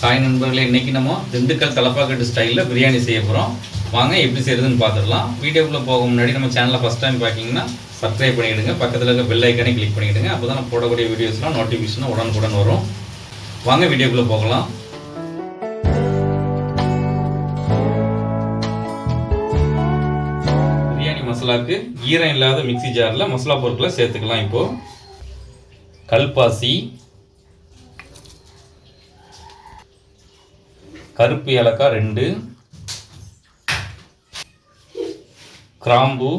Hi நண்பர்களே இன்றைக்கி நம்ம திண்டுக்கல் தலப்பாக்கட்டு ஸ்டைலில் பிரியாணி செய்ய போகிறோம் வாங்க எப்படி செய்யறதுன்னு பார்த்துடலாம். வீடியோக்குள்ளே போக முன்னாடி நம்ம சேனலை ஃபஸ்ட் டைம் பார்க்கிங்கன்னா சப்ஸ்கிரைப் பண்ணிவிடுங்க பக்கத்தில் இருக்க பெல் ஐக்கானே கிளிக் பண்ணிவிடுங்க அப்போ தான் போடக்கூடிய வீடியோஸ்லாம் நோட்டிஃபிகேஷன் உடனுக்குடன் வரும். வாங்க வீடியோக்குள்ளே போகலாம். பிரியாணி மசாலாவுக்கு ஈரம் இல்லாத மிக்சி ஜாரில் மசாலா பொருட்களை சேர்த்துக்கலாம் இப்போது கல்பாசி கருப்பு ஏலக்காய் ரெண்டு. கிராம்பு.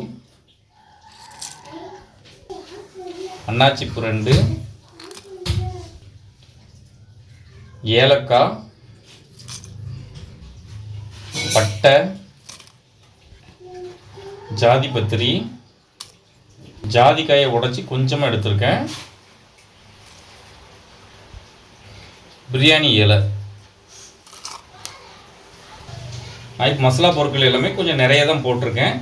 அன்னாச்சிப்பூ ரெண்டு. ஏலக்காய். பட்டை. ஜாதி பத்திரி. ஜாதிக்காயை உடச்சி கொஞ்சமாக எடுத்திருக்கேன். பிரியாணி இலை நான் மசாலா பொருட்கள் எல்லாமே கொஞ்சம் நிறைய தான் போட்டிருக்கேன்.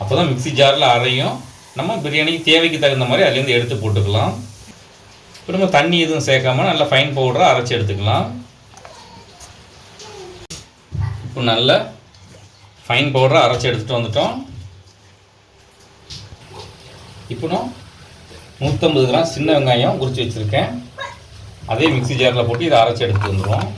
அப்போ தான் மிக்ஸி ஜாரில் அரையும். நம்ம பிரியாணிக்கு தேவைக்கு தகுந்த மாதிரி அதுலேருந்து எடுத்து போட்டுக்கலாம். இப்போ நம்ம தண்ணி எதுவும் சேர்க்காம நல்லா ஃபைன் பவுடராக அரைச்சி எடுத்துக்கலாம். இப்போ நல்ல ஃபைன் பவுடராக அரைச்சி எடுத்துகிட்டு வந்துட்டோம். இப்போ நான் நூற்றம்பது கிராம் சின்ன வெங்காயம் உரிச்சு வச்சுருக்கேன். அதே மிக்ஸி ஜாரில் போட்டு இதை அரைச்சி எடுத்துகிட்டு வந்துடுவோம்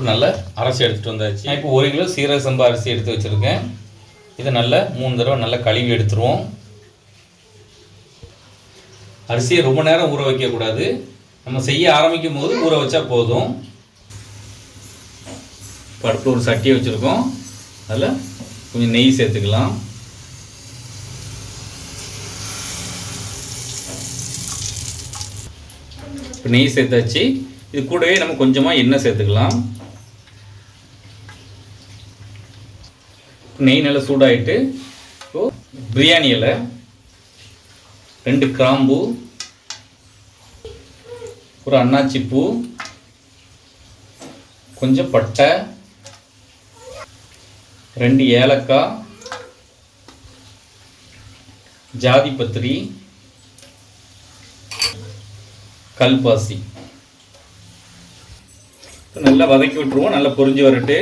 இப்போ நல்லா அரைச்சி எடுத்துகிட்டு வந்தாச்சு. நான் இப்போ ஒரு கிலோ சீரக சம்பா அரிசி எடுத்து வச்சுருக்கேன். இதை நல்லா மூணு தடவை நல்லா கழுவி எடுத்துருவோம். அரிசியை ரொம்ப நேரம் ஊற வைக்கக்கூடாது நம்ம செய்ய ஆரம்பிக்கும் போது ஊற வச்சா போதும். படுப்பு ஒரு சட்டியை வச்சுருக்கோம். அதில் கொஞ்சம் நெய் சேர்த்துக்கலாம். இப்போ நெய் சேர்த்தாச்சு. இது கூடவே நம்ம கொஞ்சமாக எண்ணெய் சேர்த்துக்கலாம். நெய் நல்லா சூடாயிட்டு இப்போ பிரியாணி இலை ரெண்டு கிராம்பு ஒரு அன்னாச்சி பூ கொஞ்சம் பட்டை ரெண்டு ஏலக்காய் ஜாதி பத்திரி கல்பாசி. நல்லா வதக்கி விட்டுருவோம் நல்லா பொரிஞ்சு வரட்டு.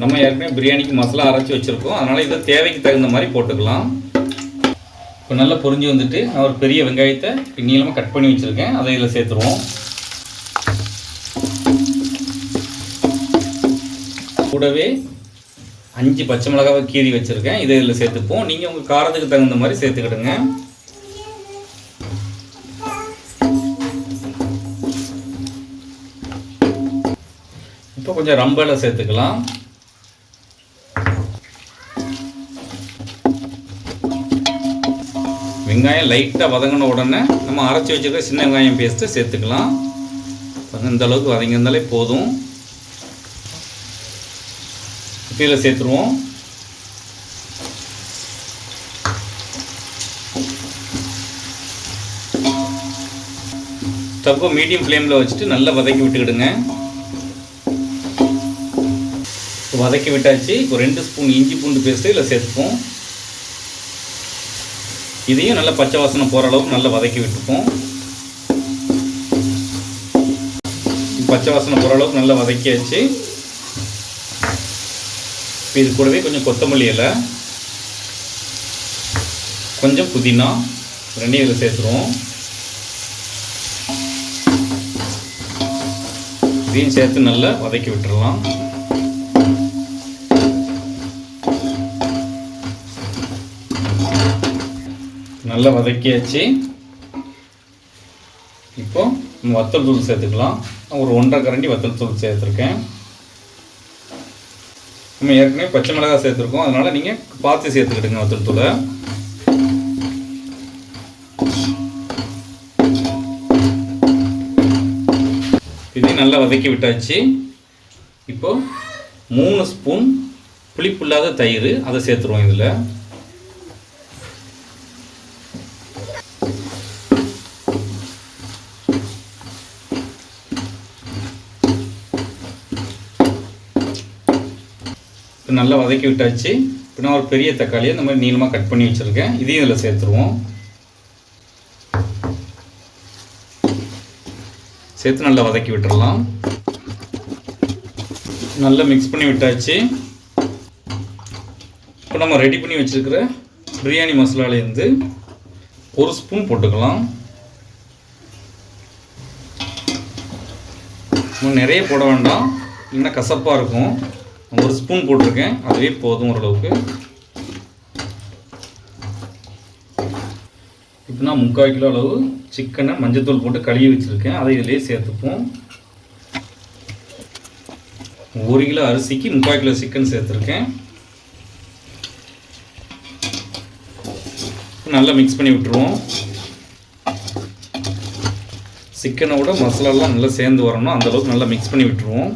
நம்ம ஏற்கனவே பிரியாணிக்கு மசாலா அரைச்சி வச்சுருக்கோம். அதனால் இதை தேவைக்கு தகுந்த மாதிரி போட்டுக்கலாம். இப்போ நல்லா பொரிஞ்சு வந்துட்டு நான் ஒரு பெரிய வெங்காயத்தை நீளமாக கட் பண்ணி வச்சுருக்கேன். அதை இதில் சேர்த்துருவோம். கூடவே அஞ்சு பச்சை மிளகாவை கீறி வச்சுருக்கேன். இதை இதில் சேர்த்துப்போம். நீங்கள் உங்கள் காரத்துக்கு தகுந்த மாதிரி சேர்த்துக்கிடுங்க. இப்போ கொஞ்சம் ரம்பலை சேர்த்துக்கலாம். வெங்காயம் லைட்டாக வதங்கின உடனே நம்ம அரைச்சி வச்சுருக்க சின்ன வெங்காயம் பேஸ்ட்டு சேர்த்துக்கலாம். இந்த அளவுக்கு வதங்கியிருந்தாலே போதும். இப்போ சேர்த்துருவோம். ஸ்டவ்வை மீடியம் ஃப்ளேமில் வச்சுட்டு நல்லா வதக்கி விட்டுக்கிடுங்க. வதக்கி விட்டாச்சு. ஒரு ரெண்டு ஸ்பூன் இஞ்சி பூண்டு பேஸ்ட்டு இதில் சேர்த்துப்போம். இதையும் நல்லா பச்சை வாசனை போகிற அளவுக்கு நல்லா வதக்கி விட்டுப்போம். பச்சை வாசனை போகிற அளவுக்கு நல்லா வதக்கியாச்சு. இது கூடவே கொஞ்சம் கொத்தமல்லி இலை கொஞ்சம் புதினா ரெண்டையும் இதில் சேர்த்துருவோம். இதையும் சேர்த்து நல்லா வதக்கி விட்டுடலாம் நல்லா வதக்கியாச்சு. இப்போ வத்தல் தூள் சேர்த்துக்கலாம். ஒரு ஒன்றரை கரண்டி வத்தல் தூள் சேர்த்துருக்கேன். நம்ம ஏற்கனவே பச்சை மிளகாய் சேர்த்துருக்கோம். அதனால் நீங்கள் பார்த்து சேர்த்துக்கிடுங்க வத்தல் தூளை. இதையும் நல்லா வதக்கி விட்டாச்சு. இப்போது மூணு ஸ்பூன் புளிப்புள்ளாத தயிர் அதை சேர்த்துருவோம் இதில். நல்லா வதக்கி விட்டாச்சு. இப்போ நான் ஒரு பெரிய தக்காளியை இந்த மாதிரி நீளமாக கட் பண்ணி வச்சுருக்கேன். இதையும் இதில் சேர்த்துருவோம். சேர்த்து நல்லா வதக்கி விட்டுறலாம். நல்லா மிக்ஸ் பண்ணி விட்டாச்சு. இப்போ நம்ம ரெடி பண்ணி வச்சுருக்கிற பிரியாணி மசாலாலேருந்து ஒரு ஸ்பூன் போட்டுக்கலாம். நிறைய போட வேண்டாம். இல்லைன்னா கசப்பாக இருக்கும். ஒரு ஸ்பூன் போட்டிருக்கேன். அதுவே போதும் ஓரளவுக்கு. இப்போ நான் முக்கால் கிலோ அளவு சிக்கனை மஞ்சத்தூள் போட்டு கழுவி வச்சுருக்கேன். அதை இதிலே சேர்த்துப்போம். ஒரு கிலோ அரிசிக்கு முக்கால் கிலோ சிக்கன் சேர்த்துருக்கேன். நல்லா மிக்ஸ் பண்ணி விட்டுருவோம். சிக்கனோட மசாலாலாம் நல்லா சேர்ந்து வரணும். அந்தளவுக்கு நல்லா மிக்ஸ் பண்ணி விட்டுருவோம்.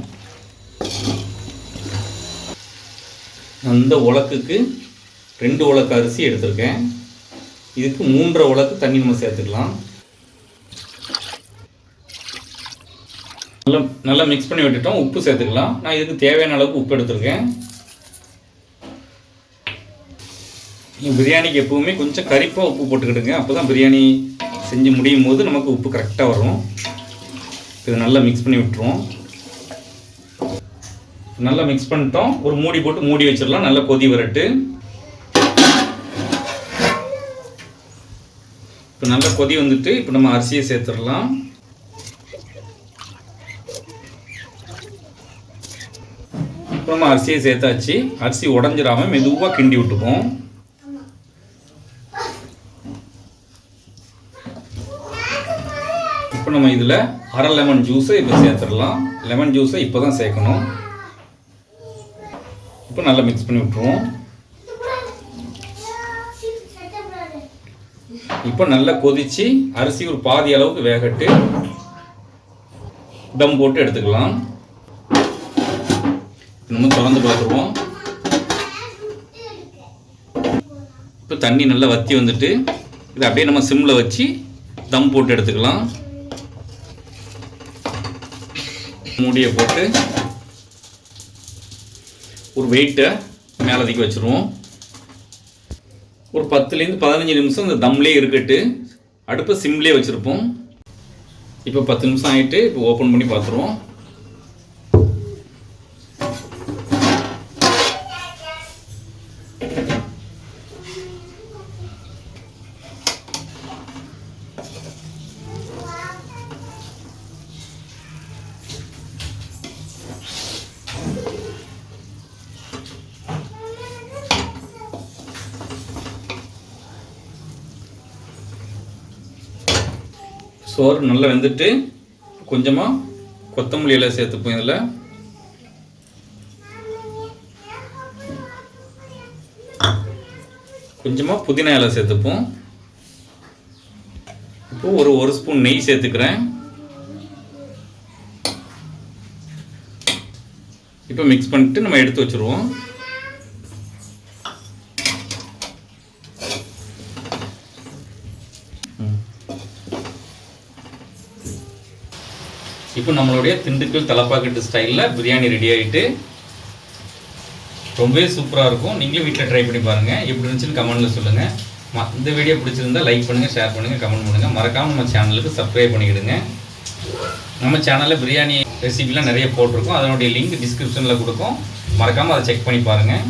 அந்த உலக்குக்கு ரெண்டு உலக்கு அரிசி எடுத்திருக்கேன். இதுக்கு மூன்றரை உலக்கு தண்ணி நம்ம சேர்த்துக்கலாம். நல்லா நல்லா மிக்ஸ் பண்ணி விட்டுட்டோம். உப்பு சேர்த்துக்கலாம். நான் இதுக்கு தேவையான அளவுக்கு உப்பு எடுத்திருக்கேன். பிரியாணிக்கு எப்பவுமே கொஞ்சம் கரிப்பாக உப்பு போட்டுக்கிடுங்க. அப்போ தான் பிரியாணி செஞ்சு முடியும் போது நமக்கு உப்பு கரெக்டாக வரும். இதை நல்லா மிக்ஸ் பண்ணி விட்டுருவோம். நல்லா மிக்ஸ் பண்ணிட்டோம். ஒரு மூடி போட்டு மூடி வச்சிடலாம். நல்லா கொதி வரட்டு. இப்போ நல்லா கொதி வந்துட்டு இப்போ நம்ம அரிசியை சேர்த்துடலாம். இப்போ நம்ம அரிசியை சேர்த்தாச்சு. அரிசி உடஞ்சிடாம மெதுவாக கிண்டி விட்டுப்போம். இப்போ நம்ம இதில் அரை லெமன் ஜூஸை இப்போ சேர்த்துடலாம். லெமன் ஜூஸை இப்போ தான் சேர்க்கணும். இப்போ நல்லா மிக்ஸ் பண்ணி விட்ருவோம் இப்போ நல்லா கொதிச்சு அரிசி ஒரு பாதி அளவுக்கு வேகட்டு. தம் போட்டு எடுத்துக்கலாம். நம்ம திறந்து பார்த்துருவோம். இப்போ தண்ணி நல்லா வத்தி வந்துட்டு இதை அப்படியே நம்ம சிம்மில் வச்சு தம் போட்டு எடுத்துக்கலாம். மூடியை போட்டு ஒரு வெயிட்டை மேலதிக்கு வச்சுருவோம். ஒரு பத்துலேருந்து பதினஞ்சு நிமிஷம் இந்த தம்லேயே இருக்கட்டு. அடுப்பை சிம்லேயே வச்சுருப்போம். இப்போ பத்து நிமிஷம் ஆகிட்டு இப்போ ஓப்பன் பண்ணி பார்த்துருவோம். சோறு நல்லா வெந்துட்டு கொஞ்சமாக கொத்தமல்லி இலை சேர்த்துப்போம் இதில். கொஞ்சமாக புதினா இலை சேர்த்துப்போம். இப்போ ஒரு ஒரு ஸ்பூன் நெய் சேர்த்துக்கிறேன். இப்போ மிக்ஸ் பண்ணிட்டு நம்ம எடுத்து வச்சுருவோம். இப்போ நம்மளுடைய திண்டுக்கல் தலப்பாக்கட்டு ஸ்டைலில் பிரியாணி ரெடி ஆகிட்டு ரொம்பவே சூப்பராக இருக்கும். நீங்களும் வீட்டில் ட்ரை பண்ணி பாருங்கள் எப்படி இருந்துச்சுன்னு கமெண்ட்டில் சொல்லுங்கள் ம இந்த வீடியோ பிடிச்சிருந்தா லைக் பண்ணுங்கள் ஷேர் பண்ணுங்கள் கமெண்ட் பண்ணுங்கள் மறக்காமல் நம்ம சேனலுக்கு சப்ஸ்கிரைப் பண்ணிக்கிடுங்க. நம்ம சேனலில் பிரியாணி ரெசிபிலாம் நிறைய போட்டிருக்கோம். அதனுடைய லிங்க் டிஸ்கிரிப்ஷனில் கொடுக்கும். மறக்காமல் அதை செக் பண்ணி பாருங்கள்